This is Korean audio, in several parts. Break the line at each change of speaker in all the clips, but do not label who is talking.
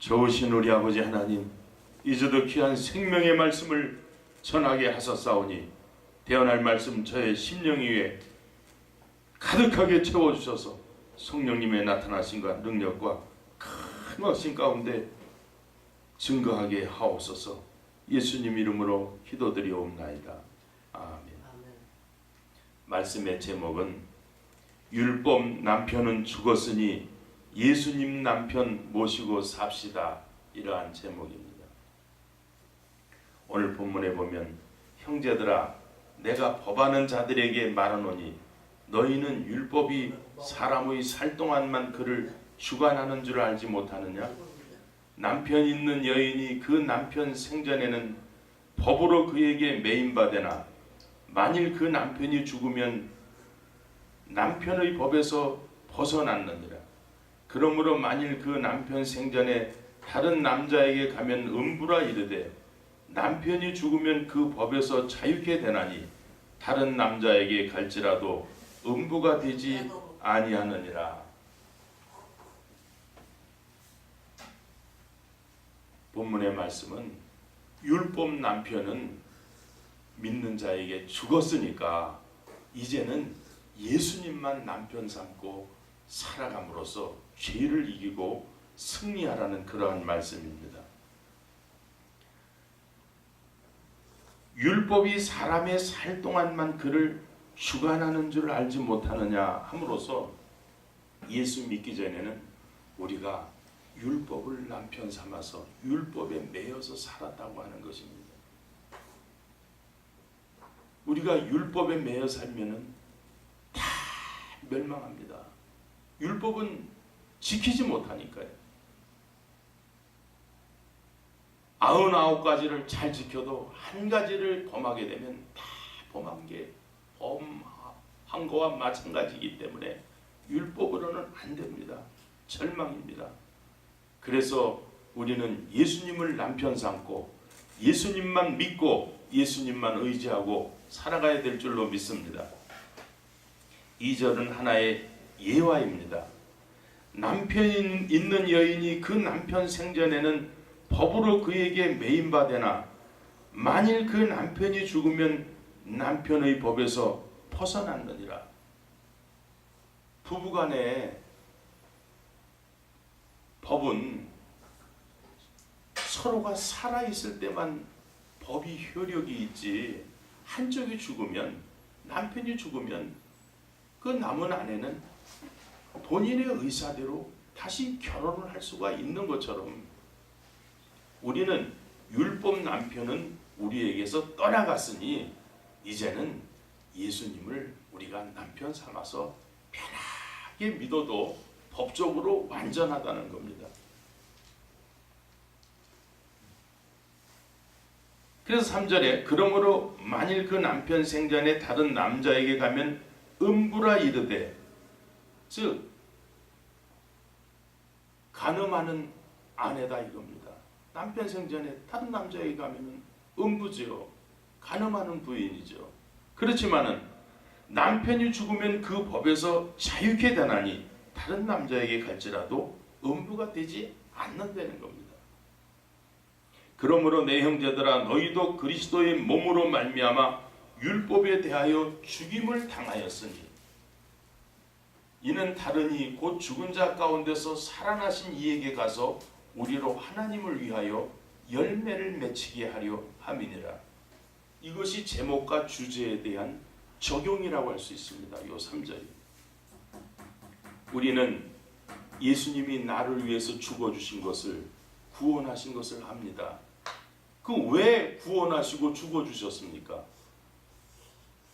좋으신 우리 아버지 하나님 이제도 귀한 생명의 말씀을 전하게 하셨사오니 대언할 말씀 저의 심령 위에 가득하게 채워주셔서 성령님의 나타나심과 능력과 큰 확신 가운데 증거하게 하옵소서 예수님 이름으로 기도드리옵나이다. 아멘. 말씀의 제목은 율법 남편은 죽었으니 예수님 남편 모시고 삽시다 이러한 제목입니다. 오늘 본문에 보면 형제들아 내가 법하는 자들에게 말하노니 너희는 율법이 사람의 살 동안만 그를 주관하는 줄 알지 못하느냐 남편 있는 여인이 그 남편 생전에는 법으로 그에게 매인받으나 만일 그 남편이 죽으면 남편의 법에서 벗어났느니라. 그러므로 만일 그 남편 생전에 다른 남자에게 가면 음부라 이르되 남편이 죽으면 그 법에서 자유케 되나니 다른 남자에게 갈지라도 음부가 되지 아니하느니라. 본문의 말씀은 율법 남편은 믿는 자에게 죽었으니까 이제는 예수님만 남편 삼고 살아감으로써 죄를 이기고 승리하라는 그러한 말씀입니다. 율법이 사람의 살 동안만 그를 주관하는 줄 알지 못하느냐 함으로써 예수 믿기 전에는 우리가 율법을 남편 삼아서 율법에 매여서 살았다고 하는 것입니다. 우리가 율법에 매여 살면은 다 멸망합니다. 율법은 지키지 못하니까요. 아흔아홉 가지를 잘 지켜도 한 가지를 범하게 되면 다 범한 게 범한 거와 마찬가지이기 때문에 율법으로는 안 됩니다. 절망입니다. 그래서 우리는 예수님을 남편 삼고 예수님만 믿고 예수님만 의지하고 살아가야 될 줄로 믿습니다. 2절은 하나의 예화입니다. 남편 있는 여인이 그 남편 생전에는 법으로 그에게 매인받으나 만일 그 남편이 죽으면 남편의 법에서 벗어났느니라. 부부간에 법은 서로가 살아 있을 때만 법이 효력이 있지 한쪽이 죽으면 남편이 죽으면 그 남은 아내는 본인의 의사대로 다시 결혼을 할 수가 있는 것처럼 우리는 율법 남편은 우리에게서 떠나갔으니 이제는 예수님을 우리가 남편 삼아서 편하게 믿어도 법적으로 완전하다는 겁니다. 그래서 3절에 그러므로 만일 그 남편 생전에 다른 남자에게 가면 음부라 이르되 즉 간음하는 아내다 이겁니다. 남편 생전에 다른 남자에게 가면은 음부지요. 간음하는 부인이죠. 그렇지만은 남편이 죽으면 그 법에서 자유케 되나니 다른 남자에게 갈지라도 음부가 되지 않는다는 겁니다. 그러므로 내 형제들아 너희도 그리스도의 몸으로 말미암아 율법에 대하여 죽임을 당하였으니 이는 다르니 곧 죽은 자 가운데서 살아나신 이에게 가서 우리로 하나님을 위하여 열매를 맺히게 하려 함이니라. 이것이 제목과 주제에 대한 적용이라고 할 수 있습니다. 요 3절이. 우리는 예수님이 나를 위해서 죽어 주신 것을 구원하신 것을 합니다. 그 왜 구원하시고 죽어 주셨습니까?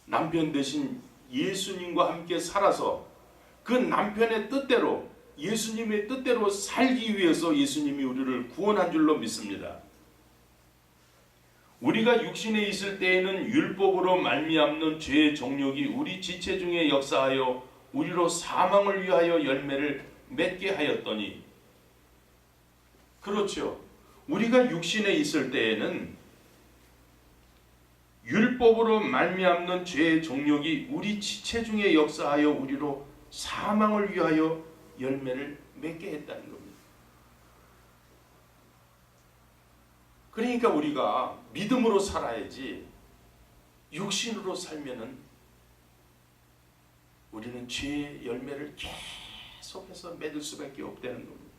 남편 대신 예수님과 함께 살아서 그 남편의 뜻대로 예수님의 뜻대로 살기 위해서 예수님이 우리를 구원한 줄로 믿습니다. 우리가 육신에 있을 때에는 율법으로 말미암는 죄의 정욕이 우리 지체 중에 역사하여 우리로 사망을 위하여 열매를 맺게 하였더니 그렇죠. 우리가 육신에 있을 때에는 율법으로 말미암는 죄의 정욕이 우리 지체 중에 역사하여 우리로 사망을 위하여 열매를 맺게 했다는 겁니다. 그러니까 우리가 믿음으로 살아야지 육신으로 살면은 우리는 죄의 열매를 계속해서 맺을 수밖에 없다는 겁니다.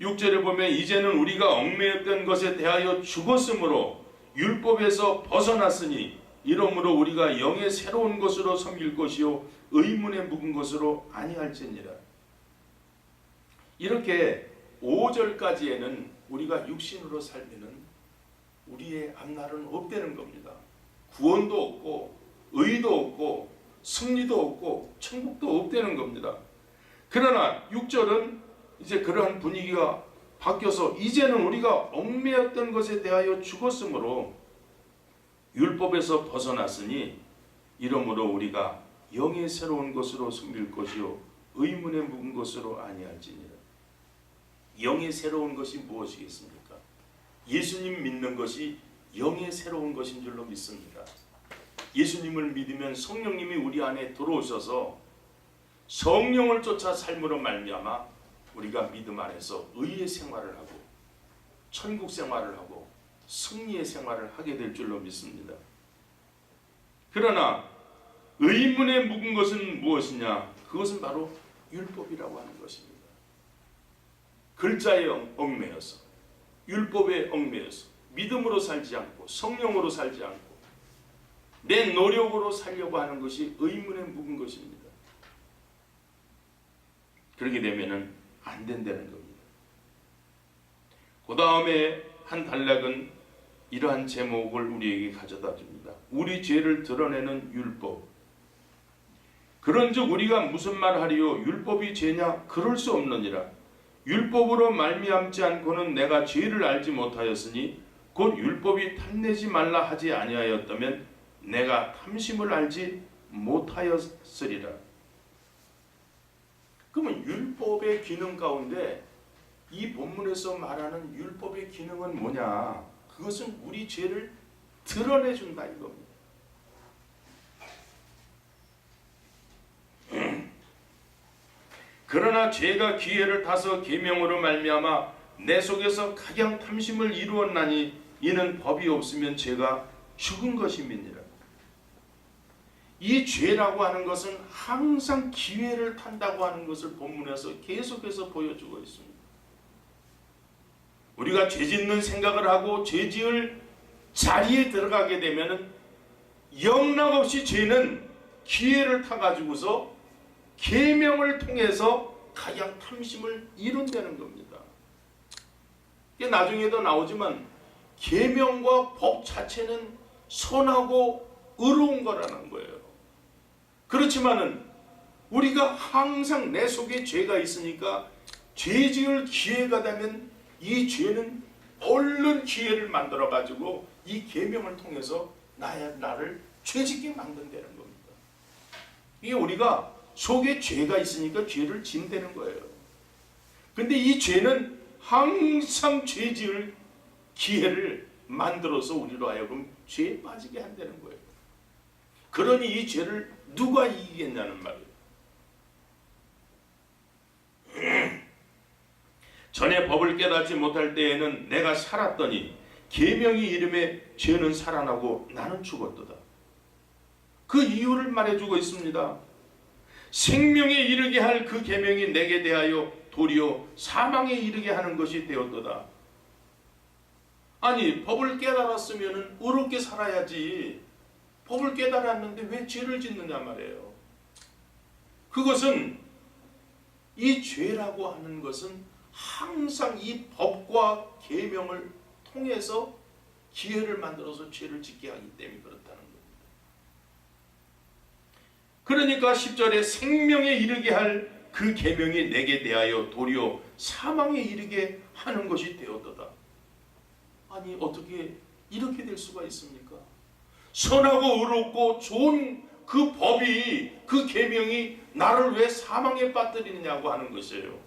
6절에 보면 이제는 우리가 얽매였던 것에 대하여 죽었으므로 율법에서 벗어났으니 이러므로 우리가 영의 새로운 것으로 섬길 것이요 의문에 묵은 것으로 아니할지니라. 이렇게 5절까지에는 우리가 육신으로 살면은 우리의 앞날은 없다는 겁니다. 구원도 없고 의도 없고 승리도 없고 천국도 없다는 겁니다. 그러나 6절은 이제 그러한 분위기가 바뀌어서 이제는 우리가 얽매였던 것에 대하여 죽었으므로 율법에서 벗어났으니 이러므로 우리가 영의 새로운 것으로 섬길 것이요 의문에 묵은 것으로 아니할지니라. 영의 새로운 것이 무엇이겠습니까? 예수님 믿는 것이 영의 새로운 것인 줄로 믿습니다. 예수님을 믿으면 성령님이 우리 안에 들어오셔서 성령을 쫓아 삶으로 말미암아 우리가 믿음 안에서 의의 생활을 하고 천국 생활을 하고 승리의 생활을 하게 될 줄로 믿습니다. 그러나 의문에 묵은 것은 무엇이냐? 그것은 바로 율법이라고 하는 것입니다. 글자에 얽매여서 율법에 얽매여서 믿음으로 살지 않고 성령으로 살지 않고 내 노력으로 살려고 하는 것이 의문에 묵은 것입니다. 그렇게 되면은 안 된다는 겁니다. 그 다음에 한 단락은 이러한 제목을 우리에게 가져다 줍니다. 우리 죄를 드러내는 율법. 그런즉 우리가 무슨 말 하리요? 율법이 죄냐? 그럴 수 없느니라. 율법으로 말미암지 않고는 내가 죄를 알지 못하였으니 곧 율법이 탐내지 말라 하지 아니하였다면 내가 탐심을 알지 못하였으리라. 그러면 율법의 기능 가운데 이 본문에서 말하는 율법의 기능은 뭐냐? 그것은 우리 죄를 드러내 준다 이겁니다. 그러나 죄가 기회를 타서 계명으로 말미암아 내 속에서 각양 탐심을 이루었나니 이는 법이 없으면 죄가 죽은 것임이니라. 이 죄라고 하는 것은 항상 기회를 탄다고 하는 것을 본문에서 계속해서 보여주고 있습니다. 우리가 죄 짓는 생각을 하고 죄 지을 자리에 들어가게 되면은 영락없이 죄는 기회를 타 가지고서 계명을 통해서 가장 탐심을 이룬다는 겁니다. 이게 나중에도 나오지만 계명과 법 자체는 선하고 의로운 거라는 거예요. 그렇지만은 우리가 항상 내 속에 죄가 있으니까 죄 지을 기회가 되면 이 죄는 얼른 기회를 만들어 가지고 이 계명을 통해서 나의 나를 죄짓게 만든다는 겁니다. 이게 우리가 속에 죄가 있으니까 죄를 짓는 거예요. 근데 이 죄는 항상 죄 지을 기회를 만들어서 우리로 하여금 죄에 빠지게 한다는 거예요. 그러니 이 죄를 누가 이기겠냐는 말이에요. 전에 법을 깨닫지 못할 때에는 내가 살았더니 계명이 이름에 죄는 살아나고 나는 죽었도다. 그 이유를 말해주고 있습니다. 생명에 이르게 할 그 계명이 내게 대하여 도리어 사망에 이르게 하는 것이 되었도다. 아니 법을 깨달았으면 의롭게 살아야지. 법을 깨달았는데 왜 죄를 짓느냐 말이에요. 그것은 이 죄라고 하는 것은 항상 이 법과 계명을 통해서 기회를 만들어서 죄를 짓게 하기 때문에 그러니까 10절에 생명에 이르게 할 그 계명이 내게 대하여 도리어 사망에 이르게 하는 것이 되었도다. 아니 어떻게 이렇게 될 수가 있습니까? 선하고 의롭고 좋은 그 법이 그 계명이 나를 왜 사망에 빠뜨리느냐고 하는 것이에요.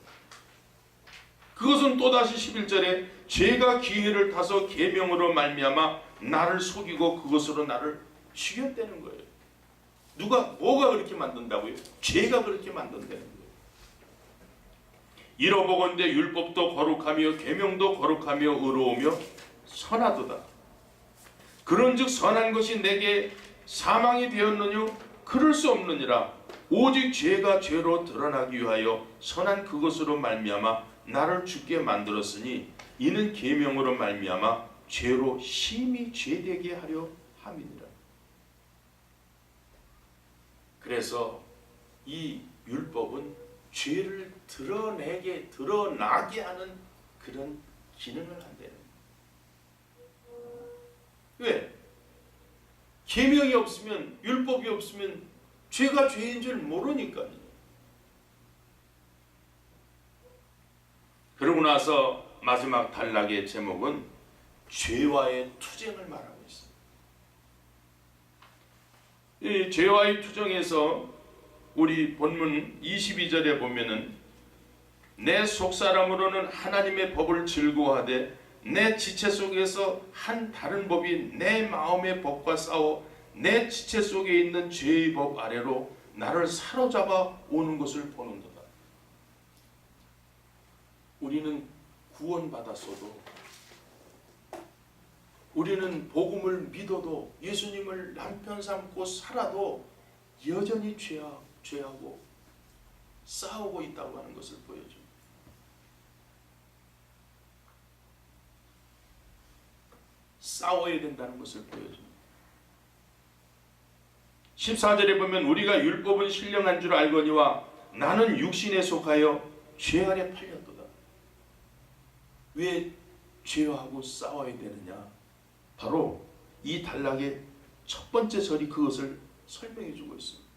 그것은 또다시 11절에 죄가 기회를 타서 계명으로 말미암아 나를 속이고 그것으로 나를 죽였다는 거예요. 누가 뭐가 그렇게 만든다고요? 죄가 그렇게 만든다는 거예요. 이로보건대 율법도 거룩하며 계명도 거룩하며 의로우며 선하도다. 그런즉 선한 것이 내게 사망이 되었느뇨 그럴 수 없느니라 오직 죄가 죄로 드러나기 위하여 선한 그것으로 말미암아 나를 죽게 만들었으니 이는 계명으로 말미암아 죄로 심히 죄되게 하려 함이니라. 그래서 이 율법은 죄를 드러내게 드러나게 하는 그런 기능을 거예요. 왜? 계명이 없으면 율법이 없으면 죄가 죄인 줄 모르니까요. 그러고 나서 마지막 단락의 제목은 죄와의 투쟁을 있습니다. 이 죄와의 투쟁에서 우리 본문 22절에 보면은 내 속사람으로는 하나님의 법을 즐거워하되 내 지체 속에서 한 다른 법이 내 마음의 법과 싸워 내 지체 속에 있는 죄의 법 아래로 나를 사로잡아 오는 것을 보는도다. 우리는 구원받았어도 우리는 복음을 믿어도 예수님을 남편 삼고 살아도 여전히 죄하, 죄하고 싸우고 있다고 하는 것을 보여줍니다. 싸워야 된다는 것을 보여줍니다. 14절에 보면 우리가 율법은 신령한 줄 알거니와 나는 육신에 속하여 죄 아래 팔렸도다. 왜 죄하고 싸워야 되느냐? 바로 이 단락의 첫 번째 절이 그것을 설명해 주고 있습니다.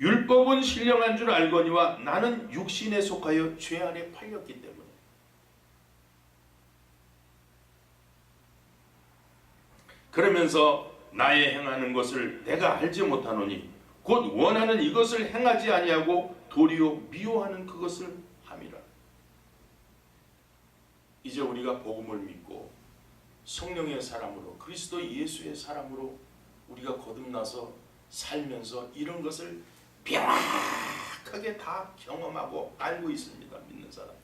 율법은 신령한 줄 알거니와 나는 육신에 속하여 죄 아래 팔렸기 때문에 그러면서 나의 행하는 것을 내가 알지 못하노니 곧 원하는 이것을 행하지 아니하고 도리어 미워하는 그것을 함이라. 이제 우리가 복음을 믿고 성령의 사람으로 그리스도 예수의 사람으로 우리가 거듭나서 살면서 이런 것을 벼락하게 다 경험하고 알고 있습니다. 믿는 사람들.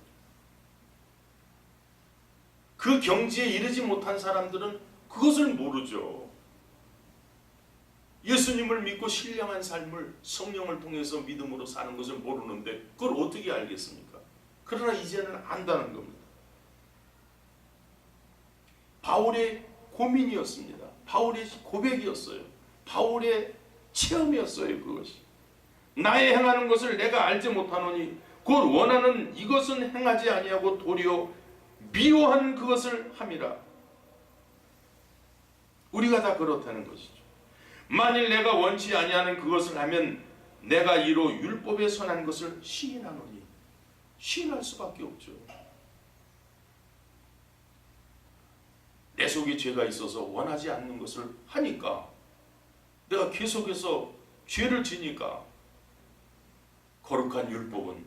그 경지에 이르지 못한 사람들은 그것을 모르죠. 예수님을 믿고 신령한 삶을 성령을 통해서 믿음으로 사는 것을 모르는데 그걸 어떻게 알겠습니까? 그러나 이제는 안다는 겁니다. 바울의 고민이었습니다. 바울의 고백이었어요. 바울의 체험이었어요. 그것이. 나의 행하는 것을 내가 알지 못하노니 곧 원하는 이것은 행하지 아니하고 도리어 미워한 그것을 함이라. 우리가 다 그렇다는 것이죠. 만일 내가 원치 아니하는 그것을 하면 내가 이로 율법에 선한 것을 시인하노니 시인할 수밖에 없죠. 내 속에 죄가 있어서 원하지 않는 것을 하니까 내가 계속해서 죄를 지니까 거룩한 율법은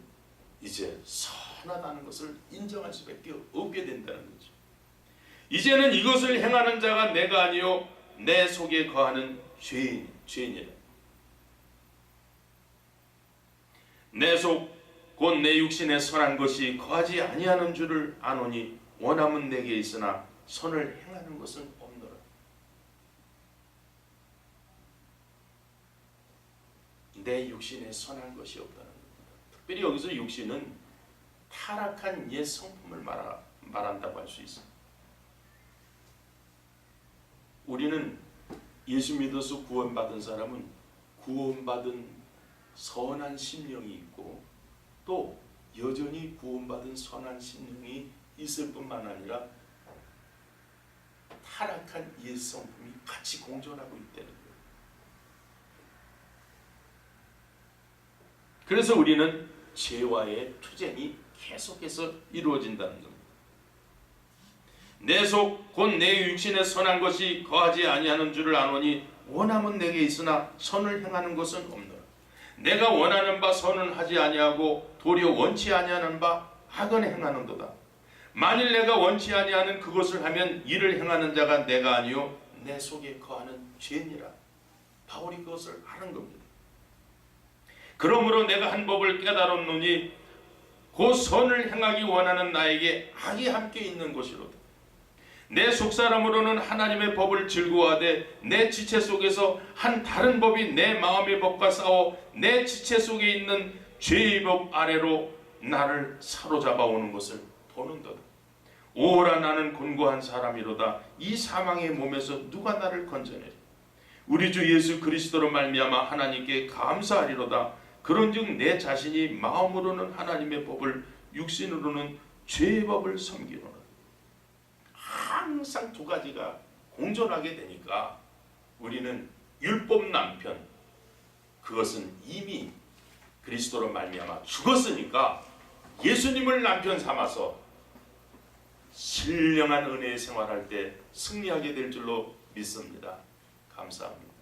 이제 선하다는 것을 인정할 수밖에 없게 된다는 거죠. 이제는 이것을 행하는 자가 내가 아니요 내 속에 거하는 죄인 죄인이라. 내 속 곧 내 육신에 선한 것이 거하지 아니하는 줄을 아노니 원함은 내게 있으나 선을 행하는 것은 없노라. 내 육신에 선한 것이 없다는 겁니다. 특별히 여기서 육신은 타락한 옛 성품을 말하, 말한다고 할 수 있습니다. 우리는 예수 믿어서 구원받은 사람은 구원받은 선한 심령이 있고 또 여전히 구원받은 선한 심령이 있을 뿐만 아니라 타락한 옛 성품이 같이 공존하고 있다는. 그래서 우리는 죄와의 투쟁이 계속해서 이루어진다는 겁니다. 내 속 곧 내 육신에 선한 것이 거하지 아니하는 줄을 아노니 원함은 내게 있으나 선을 행하는 것은 없노라. 내가 원하는 바 선은 하지 아니하고 도리어 원치 아니하는 바 악은 행하는도다. 만일 내가 원치 아니하는 그것을 하면 이를 행하는 자가 내가 아니요 내 속에 거하는 죄니라. 바울이 그것을 아는 겁니다. 그러므로 내가 한 법을 깨달았노니 그 선을 행하기 원하는 나에게 악이 함께 있는 것이로다. 내 속사람으로는 하나님의 법을 즐거워하되 내 지체 속에서 한 다른 법이 내 마음의 법과 싸워 내 지체 속에 있는 죄의 법 아래로 나를 사로잡아 오는 것을 보는도다. 오라 나는 곤고한 사람이로다. 이 사망의 몸에서 누가 나를 건져내리? 우리 주 예수 그리스도로 말미암아 하나님께 감사하리로다. 그런즉 내 자신이 마음으로는 하나님의 법을 육신으로는 죄의 법을 섬기노라. 항상 두 가지가 공존하게 되니까 우리는 율법 남편 그것은 이미 그리스도로 말미암아 죽었으니까 예수님을 남편 삼아서 신령한 은혜의 생활할 때 승리하게 될 줄로 믿습니다. 감사합니다.